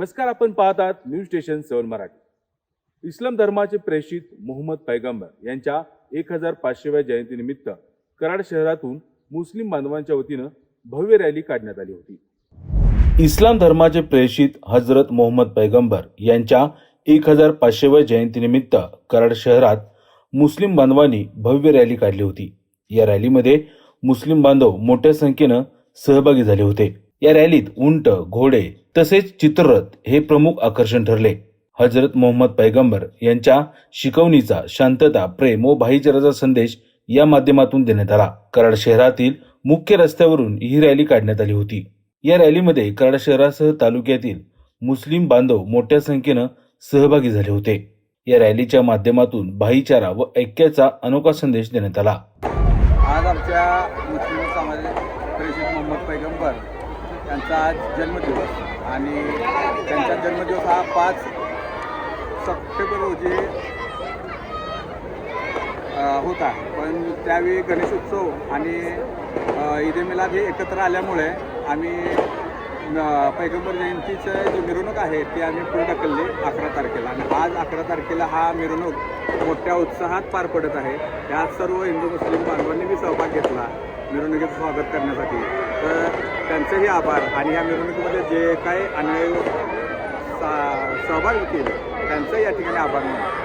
नमस्कार आपण पाहतात न्यूज स्टेशन सेवन मराठी. इस्लाम धर्माचे प्रेषित मोहम्मद पैगंबर यांच्या एक हजार पाचशेव्या जयंतीनिमित्त कराड शहरातून मुस्लिम बांधवांच्या वतीनं भव्य रॅली काढण्यात आली होती. इस्लाम धर्माचे प्रेषित हजरत मोहम्मद पैगंबर यांच्या एक हजार पाचशेव्या जयंतीनिमित्त कराड शहरात मुस्लिम बांधवांनी भव्य रॅली काढली होती. या रॅलीमध्ये मुस्लिम बांधव मोठ्या संख्येनं सहभागी झाले होते. या रॅलीत उंट घोडे तसेच चित्ररथ हे प्रमुख आकर्षण ठरले. हजरत मोहम्मद पैगंबर यांच्या शिकवणीचा शांतता प्रेम व भाईचाराचा संदेश या माध्यमातून देण्यात आला. कराड शहरातील मुख्य रस्त्यावरून ही रॅली काढण्यात आली होती. या रॅलीमध्ये कराड शहरासह तालुक्यातील मुस्लिम बांधव मोठ्या संख्येनं सहभागी झाले होते. या रॅलीच्या माध्यमातून भाईचारा व ऐक्याचा अनोखा संदेश देण्यात आला. आज आमच्या मुस्लिम समाज मोहम्मद पैगंबर यांचा आज जन्मदिवस आणि त्यांचा जन्मदिवस हा पाच सप्टेंबर रोजी होता पण त्यावेळी गणेश उत्सव आणि अ, ईद मिलाद हे एकत्र आल्यामुळे आम्ही पैगंबर जयंतीचं जी मिरवणूक आहे ती आम्ही पुढे ढकलली अकरा तारखेला. आणि आज अकरा तारखेला हा मिरवणूक मोठ्या उत्साहात पार पडत आहे. त्यात सर्व हिंदू मुस्लिम बांधवांनी मी सहभाग घेतला मिरवणुकीचं स्वागत करण्यासाठी. तर त्यांचेही आभार. आणि या मिरवणुकीमध्ये जे काही अन्याय सा सहभाग होतील त्यांचंही या ठिकाणी आभार मानतो.